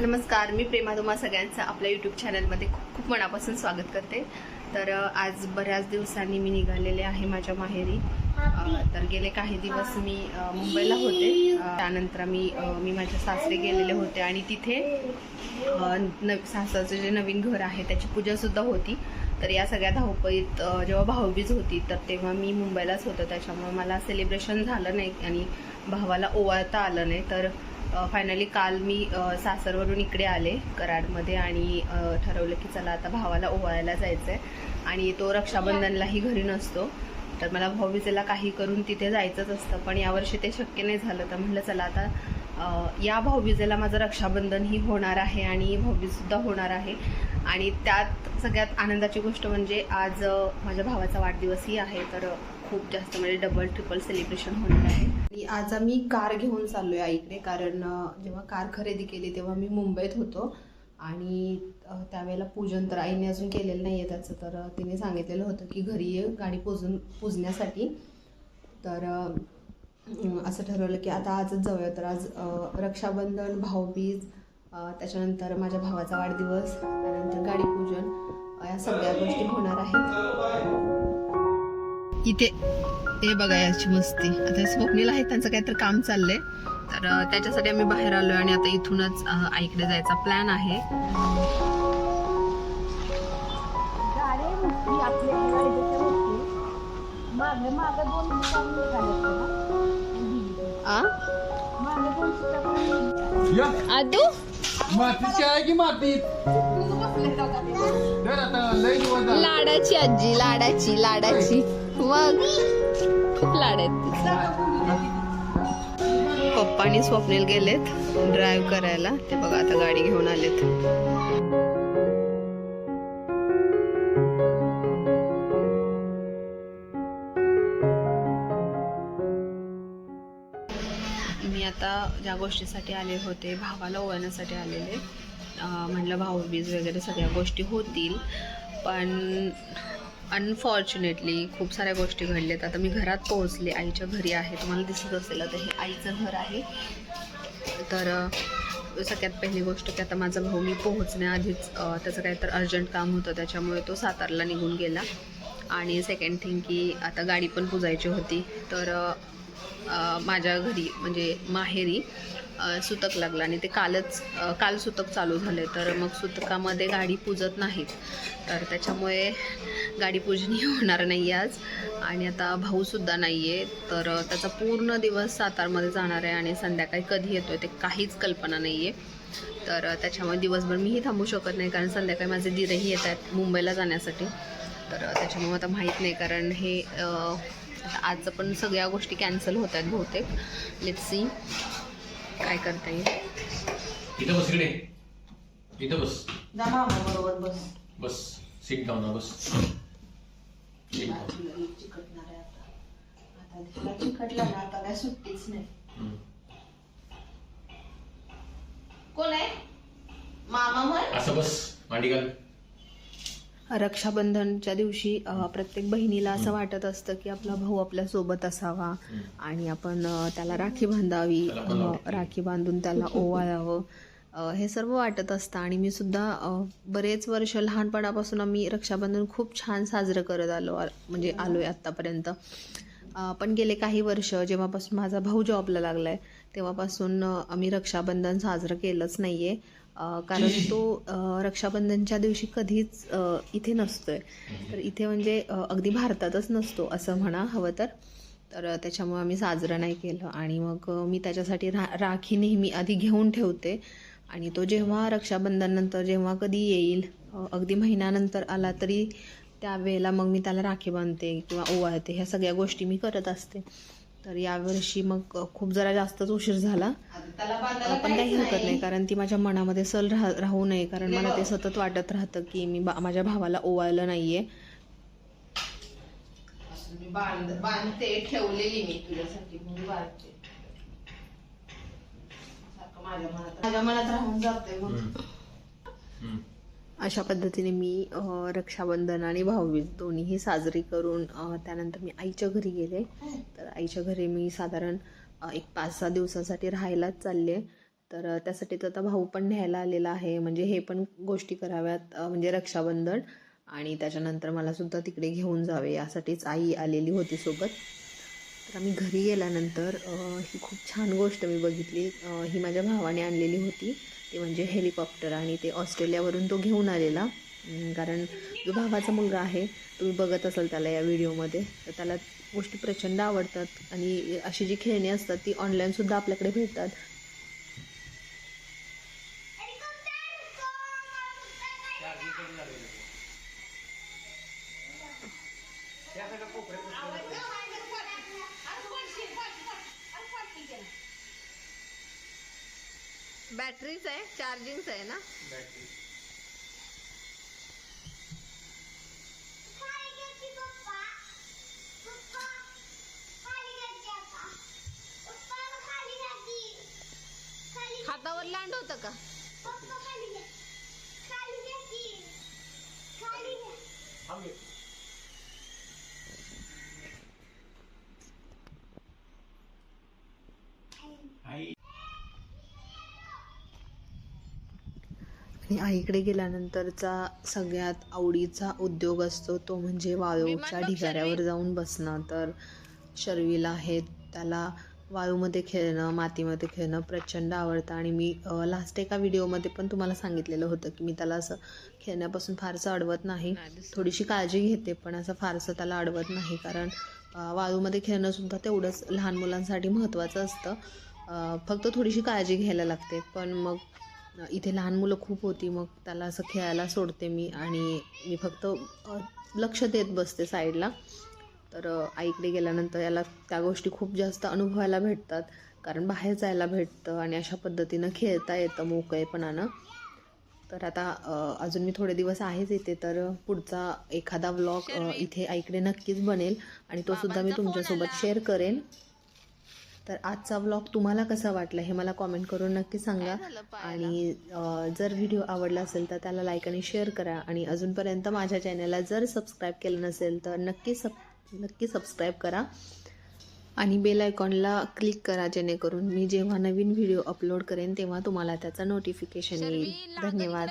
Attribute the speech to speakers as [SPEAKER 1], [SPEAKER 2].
[SPEAKER 1] नमस्कार मी प्रेमा तुम्हा सगळ्यांचं आपल्या यूट्यूब चॅनलमध्ये खूप खूप मनापासून स्वागत करते. तर आज बऱ्याच दिवसांनी मी निघालेले आहे माझ्या माहेरी. तर गेले काही दिवस मी मुंबईला होते. त्यानंतर मी मी माझ्या सासरे गेलेले होते आणि तिथे न सासरचं जे नवीन घर आहे त्याची पूजासुद्धा होती. तर या सगळ्या धावपळीत जेव्हा भाऊबीज होती तर तेव्हा मी मुंबईलाच होतं. त्याच्यामुळे मला सेलिब्रेशन झालं नाही आणि भावाला ओवाळता आलं नाही. तर फायनली काल मी सासरवरून इकडे आले कराडमध्ये आणि ठरवलं की चला आता भावाला ओवाळायला जायचं आहे आणि तो रक्षाबंधनलाही घरी नसतो. तर मला भाऊबीजेला काही करून तिथे जायचंच असतं पण यावर्षी ते शक्य नाही झालं. तर म्हटलं चला आता या भाऊबीजेला माझं रक्षाबंधनही होणार आहे आणि भाऊबीजसुद्धा होणार आहे. आणि त्यात सगळ्यात आनंदाची गोष्ट म्हणजे आज माझ्या भावाचा वाढदिवसही आहे. तर खूप जास्त म्हणजे डबल ट्रिपल सेलिब्रेशन होणार आहे. आणि आज आम्ही कार घेऊन चाललोय इकडे कारण जेव्हा कार खरेदी केली तेव्हा मी मुंबईत होतो. आणि त्यावेळेला पूजन तर आईने अजून केलेलं नाही आहे त्याचं तर तिने सांगितलेलं होतं की घरी ये गाडी पूजून पूजण्यासाठी. तर असं ठरवलं की आता आजच जाऊया. तर आज रक्षाबंधन भाऊबीज त्याच्यानंतर माझ्या भावाचा वाढदिवस त्यानंतर गाडीपूजन या सगळ्या गोष्टी होणार आहेत. इथे. हे बघा याची मस्ती आता हे स्वप्नील आहेत त्यांचं काहीतरी काम चाललंय. तर त्याच्यासाठी आम्ही बाहेर आलोय आणि आता इथूनच आईकडे जायचा प्लॅन आहे. आदू
[SPEAKER 2] मातीची आहे की.
[SPEAKER 1] लाडाची आजी लाडाची लाडाची. मग खूप लाड आहेत पप्पा आणि स्वप्नील गेलेत ड्राईव्ह करायला. ते बघा आता गाडी घेऊन आलेत. मी आता ज्या गोष्टीसाठी आले होते भावाला ओळण्यासाठी आलेले. म्हटलं भाऊबीज वगैरे सगळ्या गोष्टी होतील. पण अनफॉर्च्युनेटली खूप साऱ्या गोष्टी घडल्यात. आता मी घरात पोहोचले. आईच्या घरी आहे. तुम्हाला दिसत असेल. आता हे आईचं घर आहे. तर सगळ्यात पहिली गोष्ट की आता माझा भाऊ मी पोहोचण्याआधीच त्याचं काय काहीतरी अर्जंट काम होतं. त्याच्यामुळे तो सातारला निघून गेला. आणि सेकंड थिंग की आता गाडी पण पुजायची होती. तर माझ्या घरी म्हणजे माहेरी सुतक लागलं आणि ते कालच काल सुतक चालू झाले. तर मग सुतकामध्ये गाडी पूजत नाहीत. तर त्याच्यामुळे गाडी पूजनी होणार नाही आज. आणि आता भाऊसुद्धा नाही आहे तर त्याचा पूर्ण दिवस सातारमध्ये जाणार आहे आणि संध्याकाळी कधी येतो आहे ते काहीच कल्पना नाही आहे तर त्याच्यामुळे दिवसभर मीही थांबू शकत नाही कारण संध्याकाळी माझे दिरही येत आहेत मुंबईला जाण्यासाठी. तर त्याच्यामुळे आता माहीत नाही कारण हे आजचं पण सगळ्या गोष्टी कॅन्सल होत आहेत बहुतेक. लेट सी काय करता येईल.
[SPEAKER 2] इथं बस इकडे. इथं बस.
[SPEAKER 1] जा बरोबर बस.
[SPEAKER 2] बस. सिट डाऊन बस.
[SPEAKER 1] चिकटला ना आता काय सुट्टीच नाही. कोण आहे? मामा म्हण.
[SPEAKER 2] असं बस. मांडी घाल.
[SPEAKER 1] रक्षाबंधनच्या दिवशी प्रत्येक बहिणीला असं वाटत असतं की आपला भाऊ आपल्यासोबत असावा आणि आपण त्याला राखी बांधावी. राखी बांधून त्याला ओवाळावं. हे सर्व वाटत असतं आणि मी सुद्धा बरेच वर्ष लहानपणापासून आम्ही रक्षाबंधन खूप छान साजरं करत आलो म्हणजे आलो आहे आत्तापर्यंत पण गेले काही वर्ष जेव्हापासून माझा भाऊ जॉबला लागला आहे तेव्हापासून आम्ही रक्षाबंधन साजरं केलंच नाही आहे कारण तो रक्षाबंधनच्या दिवशी कधीच इथे नसतोय. तर इथे म्हणजे अगदी भारतातच नसतो असं म्हणा हवं तर. तर त्याच्यामुळे आम्ही साजरं नाही केलं. आणि मग मी त्याच्यासाठी रा राखी नेहमी आधी घेऊन ठेवते. आणि तो जेव्हा रक्षाबंधननंतर जेव्हा कधी येईल अगदी महिन्यानंतर आला तरी त्यावेळेला मग मी त्याला राखी बांधते किंवा ओवाळते. ह्या सगळ्या गोष्टी मी करत असते. तर यावर्षी मग खूप जरा जास्तच उशीर झाला. पण काही हरकत नाही कारण ती माझ्या मनामध्ये सल राह राहू नये कारण मला ते सतत वाटत राहतं की मी बा माझ्या भावाला ओवाळलं नाहीये. बांध बांधते ठेवलेली मी तुझ्यासाठी म्हणून बांधते. माझ्या मनात माझ्या मनात राहून जाते मग. अशा पद्धतीने मी रक्षाबंधन आणि भाऊबीज दोन्हीही साजरी करून त्यानंतर मी आईच्या घरी गेले. तर आईच्या घरी मी साधारण एक पाच सहा दिवसासाठी राहायलाच चालले. तर त्यासाठी तर आता भाऊ पण न्यायला आलेला आहे. म्हणजे हे पण गोष्टी कराव्यात म्हणजे रक्षाबंधन. आणि त्याच्यानंतर मला सुद्धा तिकडे घेऊन जावे यासाठीच आई आलेली होती सोबत. तर आम्ही घरी गेल्यानंतर ही खूप छान गोष्ट मी बघितली. ही माझ्या भावाने आणलेली होती. ते म्हणजे हेलिकॉप्टर आणि ते ऑस्ट्रेलियावरून तो घेऊन आलेला. कारण जो भावाचा मुलगा आहे तुम्ही बघत असाल त्याला या व्हिडिओमध्ये तर त्याला गोष्टी प्रचंड आवडतात. आणि अशी जी खेळणी असतात ती ऑनलाईनसुद्धा आपल्याकडे भेटतात. बॅटरीच आहे चार्जिंगच आहे ना? हातावर लांड होतं का? आणि आईकडे गेल्यानंतरचा सगळ्यात आवडीचा उद्योग असतो तो म्हणजे वाळूच्या ढिगाऱ्यावर जाऊन बसणं. तर शर्वीला आहे त्याला वाळूमध्ये खेळणं मातीमध्ये खेळणं प्रचंड आवडतं. आणि मी लास्ट एका व्हिडिओमध्ये पण तुम्हाला सांगितलेलं होतं की मी त्याला असं खेळण्यापासून फारसं अडवत नाही. थोडीशी काळजी घेते पण असं फारसं त्याला अडवत नाही. कारण वाळूमध्ये खेळणं सुद्धा तेवढंच लहान मुलांसाठी महत्त्वाचं असतं. फक्त थोडीशी काळजी घ्यायला लागते. पण मग इथे लहान मुलं खूप होती मग त्याला असं खेळायला सोडते मी आणि मी फक्त लक्ष देत बसते साईडला. तर आईकडे गेल्यानंतर याला त्या गोष्टी खूप जास्त अनुभवायला भेटतात कारण बाहेर जायला भेटतं आणि अशा पद्धतीनं खेळता येतं मोकळेपणानं. तर आता अजून मी थोडे दिवस आहेच इथे तर पुढचा एखादा व्लॉग इथे आईकडे नक्कीच बनेल आणि तो सुद्धा मी तुमच्यासोबत शेअर करेन. तर आजचा व्लॉग तुम्हाला कसा वाटला हे मला कॉमेंट करून नक्की सांगा. आणि जर व्हिडिओ आवडला असेल तर त्याला लाईक आणि शेअर करा. आणि अजूनपर्यंत माझ्या चॅनलला जर सबस्क्राईब केलं नसेल तर नक्की सब नक्की सबस्क्राईब करा. आणि बेल आयकॉनला क्लिक करा जेणेकरून मी जेव्हा नवीन व्हिडिओ अपलोड करेन तेव्हा तुम्हाला त्याचं नोटिफिकेशन येईल. धन्यवाद.